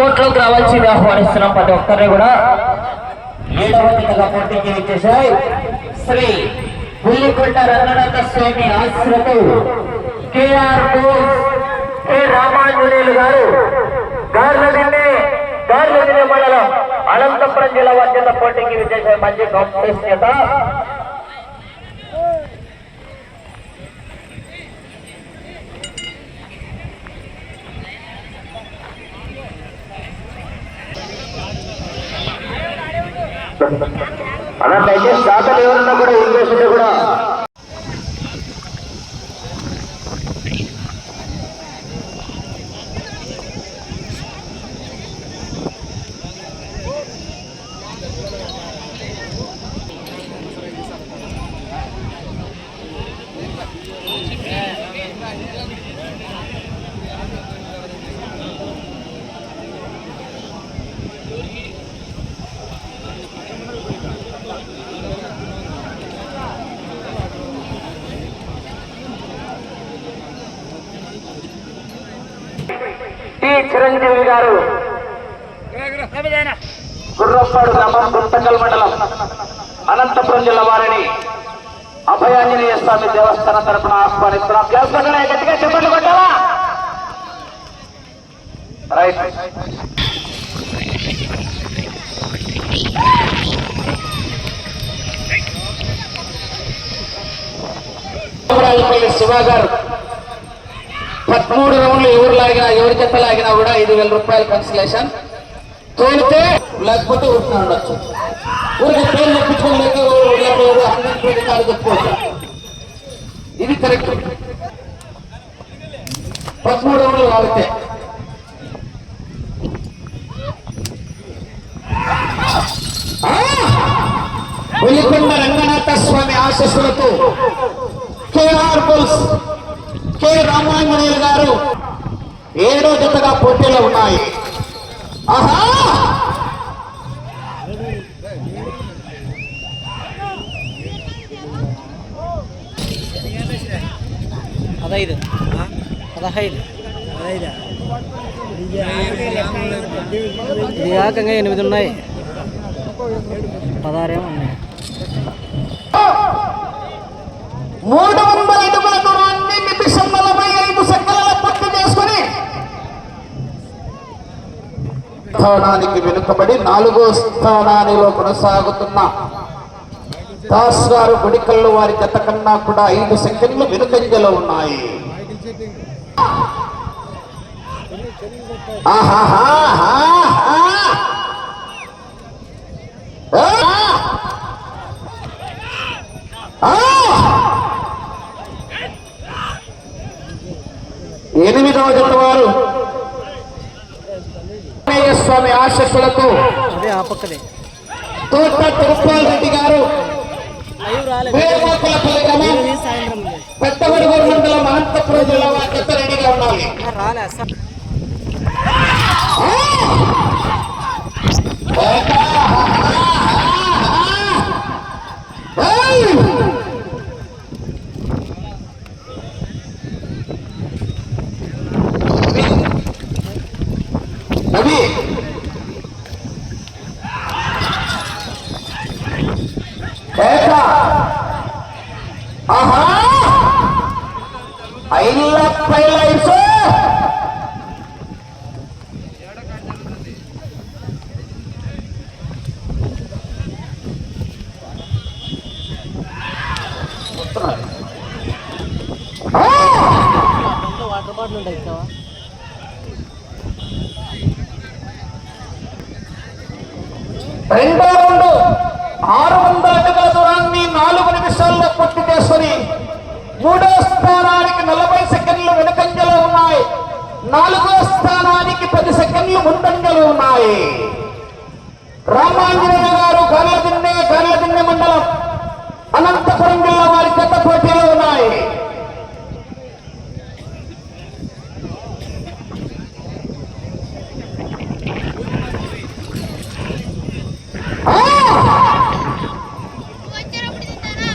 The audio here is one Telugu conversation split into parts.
కోర్టులోకి రావాల్సింది ఆహ్వానిస్తున్నాం ప్రతి ఒక్కరిని కూడా. ఏడవ పోటీకి వచ్చేసాయి శ్రీ పుల్లికొండ రంగనాథ స్వామి ఆశ్రతు కేఆర్ బోస్ రామాంజనేయులు గారు గార్లదిన్నే గార్లదిన్నే మండలం అనంతపురం జిల్లా వచ్చేత పోటీకి విచ్చేసే మంచి కాంపిటీషన్ చేత అలా దయచేసి దాతలు ఎవరన్నా కూడా ఇంగ్లీష్ ఉంటే కూడా గారు. గుర్రప్పాడు గ్రామం గుంతకల్ మండలం అనంతపురం జిల్లా వారిని అభయాంజనేయ స్వామి దేవస్థానం తరఫున ఆహ్వానిస్తున్నాం. గ్లాస్ గట్టిగా చెప్పండి కొట్టావా రైట్. శివ గారు మూడు రౌండ్లు ఎవరు లాగినా ఎవరి చెత్త లాగినా కూడా ఐదు వేల రూపాయల కన్సలేషన్ తోలితే లేకపోతే ఊరికి ఉండొచ్చు. ఊరికి పేరు చెప్పించుకొని లేకపోతే హండ్రెడ్ పేరు కాదు చెప్పుకోవచ్చు ఇది కరెక్ట్ పదమూడు రౌండ్లు లాగితే. వెలికొండ రంగనాథ స్వామి ఆశస్సులతో కేఆర్ బుల్స్ కె రామాంజనేయులు గారు ఏడో జతగా పోటీలో ఉన్నాయి. ఆహా! పదహైదు. పదహైదు. ఇది కాక ఇంకా ఎనిమిది ఉన్నాయి. పదహారేమో ఉన్నాయి. మూడు వందల స్థానానికి వెనుకబడి నాలుగో స్థానానిలో కొనసాగుతున్న దాస్ గారు గుడికల్లో వారి గత కన్నా కూడా ఐదు సెకండ్లు వెనుకంజలో ఉన్నాయి. ఆహాహా. ఆంజనేయ స్వామి ఆశస్సులతో అదే ఆ పక్కదే తోట తిరుపాల్ రెడ్డి గారు వేమోకులపల్లి గ్రామం సాయంత్రం పెద్దవడుగూరు మండలం అనంతపురం జిల్లా వారి జత రెడీగా ఉండాలి రాలే ఉంటాయి రెండో రెండు. ఆరు వందల అడుగుల దూరాన్ని నాలుగు నిమిషాల్లో పూర్తి చేసుకుని మూడో స్థానానికి నలభై సెకండ్లు వెనుకంజలో ఉన్నాయి. నాలుగో స్థానానికి పది సెకండ్లు ముందంజలు ఉన్నాయి. రామాంజనేయ గారు కర్లదిన్నె కర్లదిన్నె మండలం అనంతపురం జిల్లా వారికి చెత్త పోటీలో ఉన్నాయి ఆ! వచ్చేటప్పుడు తింటారా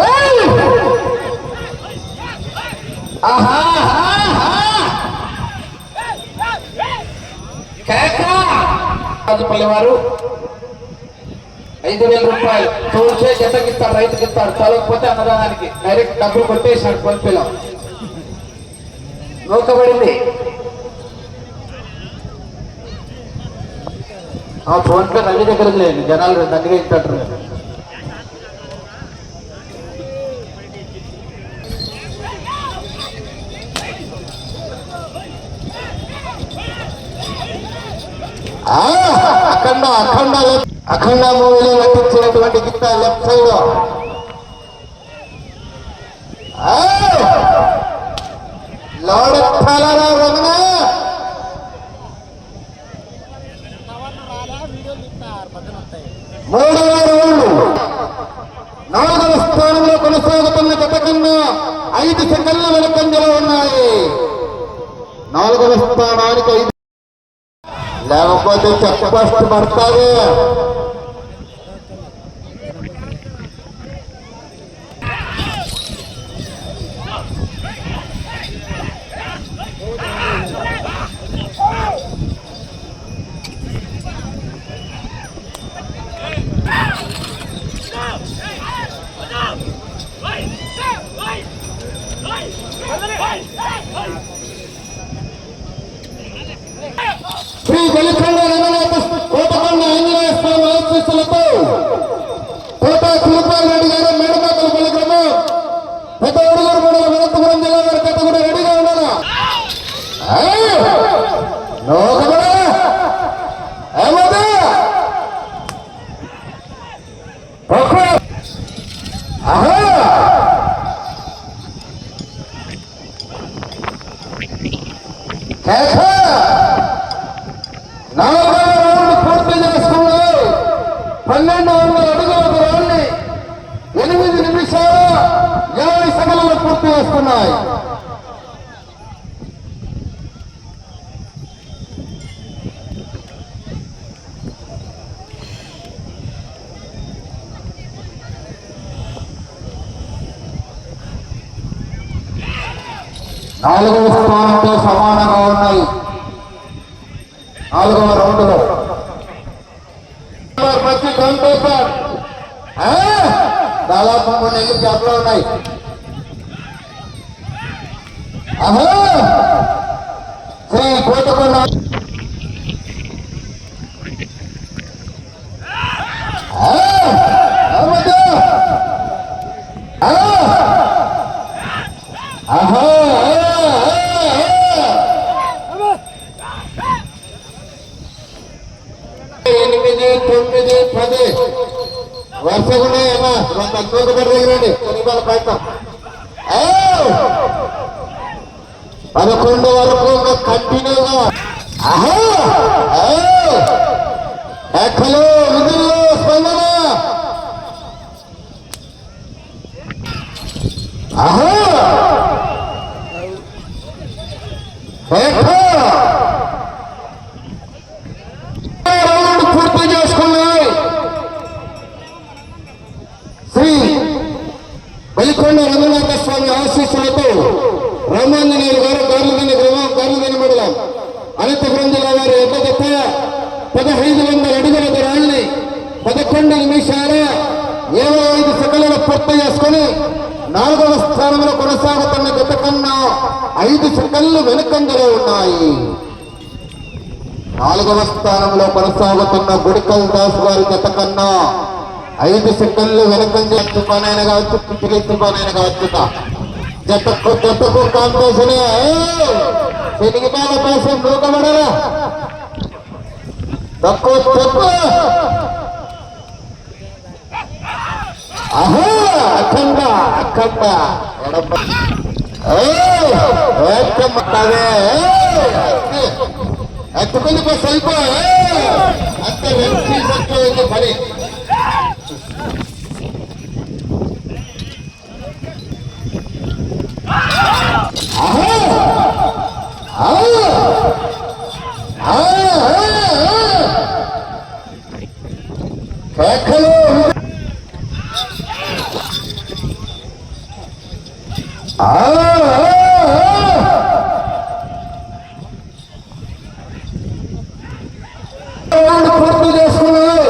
ఆహా రాజుపల్లి వారు ఐదు వేల రూపాయలు. తోచే జతకి ఇస్తాడు రైతుకి ఇస్తాడు చదవకపోతే అన్నదానానికి డైరెక్ట్ డబ్బులు కొట్టేశాడు కొనిపిలో నూకబడింది. ఆ ఫోన్ పే రవి దగ్గర లేదు జనాలు దండిగా ఇస్తాడు అఖండ అఖండ అఖండ మూవీలో నటించినటువంటి గీత లెఫ్ట్ సైడ్. ఆ, లోడెత్తాలరా రమణ. మూడవ రౌండ్. నాలుగవ స్థానంలో కొనసాగుతున్న గత కన్నా ఐదు సెకండ్ల వెనుకంజలో ఉన్నాయి. నాలుగవ స్థానానికి ఐదు లేకపోతే చెప్పస్ట్ పడతాది శ్రీ వెలికొండ రంగనాథ కోటకొండ ఆంజనేయ స్వామి ఆశీస్సులతో కోట రెడ్డి గారు పల్లి గ్రామం. పెద్ద ఉడుగురు మండల అనంతపురం జిల్లా కథ కూడా రెడీగా నలభై ఒక్క- పూర్తి చేసుకున్నారు పన్నెండు వందల అడుగుల దూరాన్ని ఎనిమిది నిమిషాల యాభై సెకండ్లు పూర్తి చేస్తున్నాయి నాలుగవ స్థానంతో సమానంగా ఉన్నాయి నాలుగవ రౌండ్లో ప్రతి కాంపేశారు దాదాపు మూడు నెలలు గ్యాప్లో ఉన్నాయి. ఆహా! శ్రీ కోటకొండ ఆ! అమ్మయ్య! ఆ! ఆహా! ఆ! ఆ! ఆ! ఎనిమిది తొమ్మిది పది వరుసగా ఏమా రెండు అద్భుత దగ్గరండి కొనిపాల పైన పదకొండు వరకు కంటిన్యూగా ఎక్కలు విధుల్లో స్పందన. ఆహా ఎక్క! రౌండ్ పూర్తి చేసుకున్నాయి శ్రీ వెలికొండ రంగనాథ స్వామి ఆశీస్సులతో రామాంజనేయులు గారు గార్లదని గ్రామం గార్లదని మండలం అనంతపురం జిల్లా వారి ఎడ్ల జత పదహైదు వందల అడుగుల దూరాన్ని పదకొండు నిమిషాల ఇరవై ఐదు సెకండ్లు పూర్తి చేసుకుని నాలుగవ స్థానంలో కొనసాగుతున్న గత కన్నా ఐదు సెకండ్లు వెనుకంజలో ఉన్నాయి. నాలుగవ స్థానంలో కొనసాగుతున్న గుడికల్ దాస్ గారి గత కన్నా ఐదు సెకండ్లు వెనకంజ తుఫానైన కావచ్చు పిచ్చిలి తుఫానైన కావచ్చు జతకు జతకు కాంపిటీషన్ శనిగిపాల కోసం నూకబడరా తక్కువ తక్కువ ఆహా అఖండ అఖండ ఎడమ ఏయ్! ఏత్తమ్మ అదే ఏయ్! ఎత్తుకుని పోయి సరిపో అంత వెంకీ సత్యం పని ఆహా! ఆ! ఆ! ఆ! కేకలు ఆ! ఆ! రౌండ్ పూర్తి చేసుకున్నాయి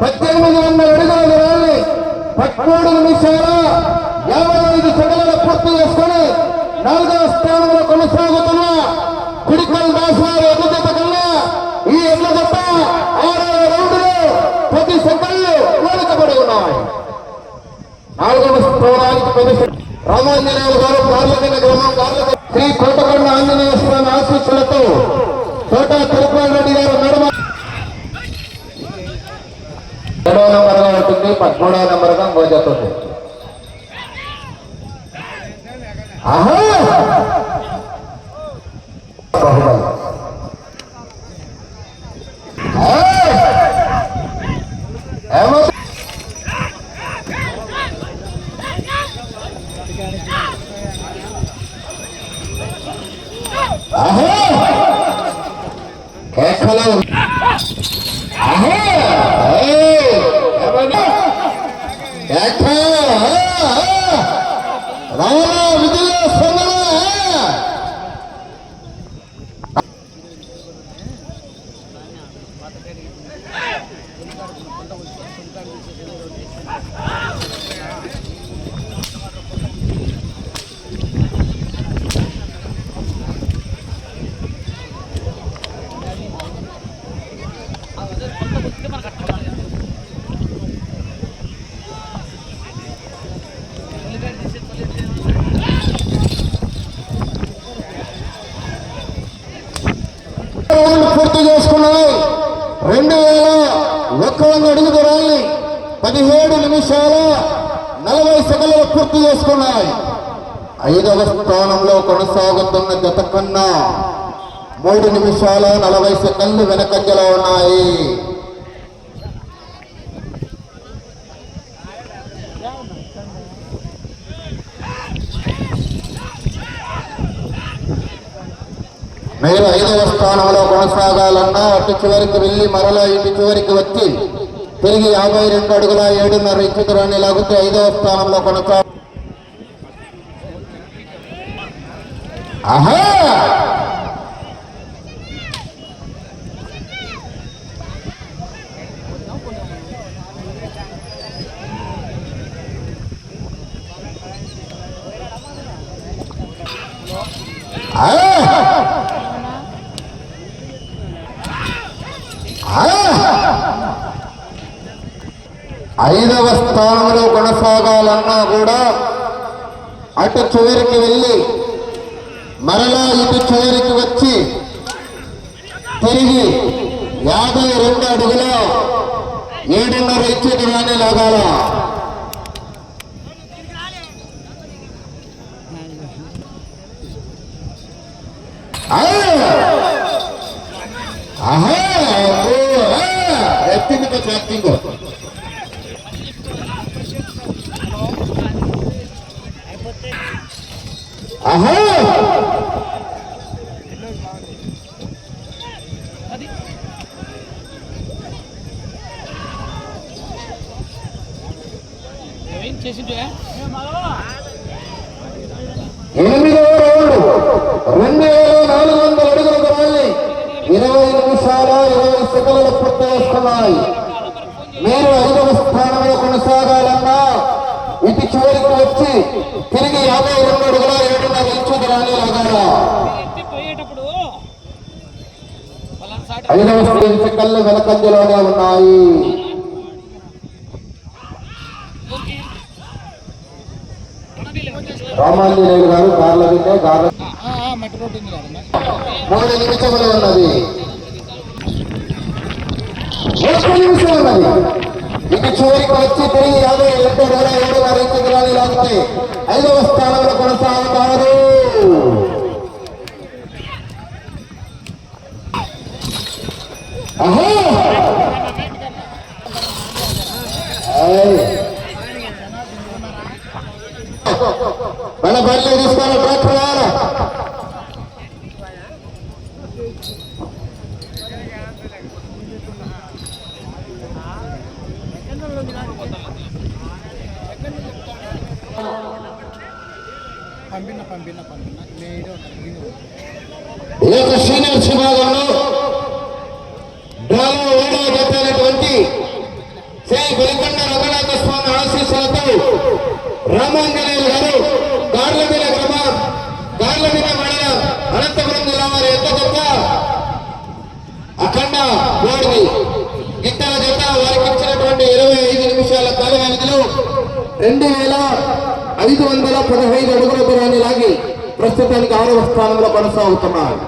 పద్దెనిమిది వందల అడుగుల దూరాన్ని పదమూడు నిమిషాల యాభై ఐదు సెకండ్ల పూర్తి చేసుకుని నాలుగవ స్థానంలో కొనసాగుతున్న కుడికల్ దాస్ గారి ఎడ్ల జత కన్నా ఈ ఎడ్ల జత ఆరవ రౌండ్లో పది సెకండ్లు వెనుకబడి ఉన్నాయి నాలుగవ స్థానానికి పది సెకండ్లు రామాంజనేయులు గారు కార్లకిన గ్రామం కార్లకి శ్రీ కోటకొండ ఆంజనేయ స్వామి ఆశీస్సులతో కోట తిరుపతి రెడ్డి గారు నడుమ ఏడవ గా ఉంటుంది పదమూడవ నంబర్ falou. ఒక్క అడుగు పదిహేడు నిమిషాల నలభై సెకండ్లు పూర్తి చేసుకున్నాయి. ఐదవ స్థానంలో కొనసాగుతున్న జత కన్నా మూడు నిమిషాల నలభై సెకండ్లు వెనకంజలో ఉన్నాయి. మీరు ఐదవ స్థానంలో కొనసాగాలన్నా అటు చివరికి వెళ్ళి మరలా ఇటు చివరికి వచ్చి తిరిగి యాభై రెండు అడుగుల ఏడున్నర ఇంచు దూరాన్ని లాగితే ఐదవ స్థానంలో కొనసాగు ఆహా! స్థానంలో కొనసాగాలన్నా కూడా అటు చివరికి వెళ్ళి మరలా ఇటు చివరికి వచ్చి తిరిగి యాభై రెండు అడుగులో ఏడున్నర ఇచ్చి దూరాన్ని లాగాల ఆ! ఆహా అబ్బో, ఆ! ఎత్తింది కొంచెం యాక్టింగ్ ఆహా ఎనిమిదవ రౌండ్ రెండు వేల నాలుగు వందల అడుగుల దూరాన్ని ఇరవై నిమిషాల ఇరవై సెకండ్ల పూర్తి చేసుకున్నాయి మీరు ఐదవ స్థానంలో కొనసాగాలన్నా ఇటు చివరికి వచ్చి తిరిగి యాభై రెండు అడుగుల ఏడున్నర ఇంచు దూరాన్ని లాగాల ఐదవ స్థాయి సెకండ్లు వెనకంజలోనే ఉన్నాయి. రామాంజనేయులు గారు గార్ల మూడు నిమిషములు ఉన్నది. ఒక్క నిమిషం ఉన్నది. ఇటు చివరికి వచ్చి తిరిగి యాభై రెండు వేల ఏడు వారి లాగితే ఐదవ స్థానంలో కొనసాగుతారు. ఆహా! ఏయ్! మన ట్రాక్టర్ రావాలి పంపిన పంపిన పంపిన. సీనియర్స్ విభాగంలో డ్రాలో ఏడవ జత అయినటువంటి శ్రీ బలికొండ రంగనాథ స్వామి ఆశీస్సులతో రామాంజనేయులు గారు గార్లమిల మండలం అనంతపురం జిల్లా వారి ఎంత జత అఖండ బోర్డుని గిట్టల జత వారికి ఇచ్చినటువంటి ఇరవై ఐదు నిమిషాల కాల వ్యవధిలో రెండు వేల ఐదు వందల పదహైదు అడుగుల దూరాన్ని లాగి ప్రస్తుతానికి ఆరవ స్థానంలో కొనసాగుతున్నారు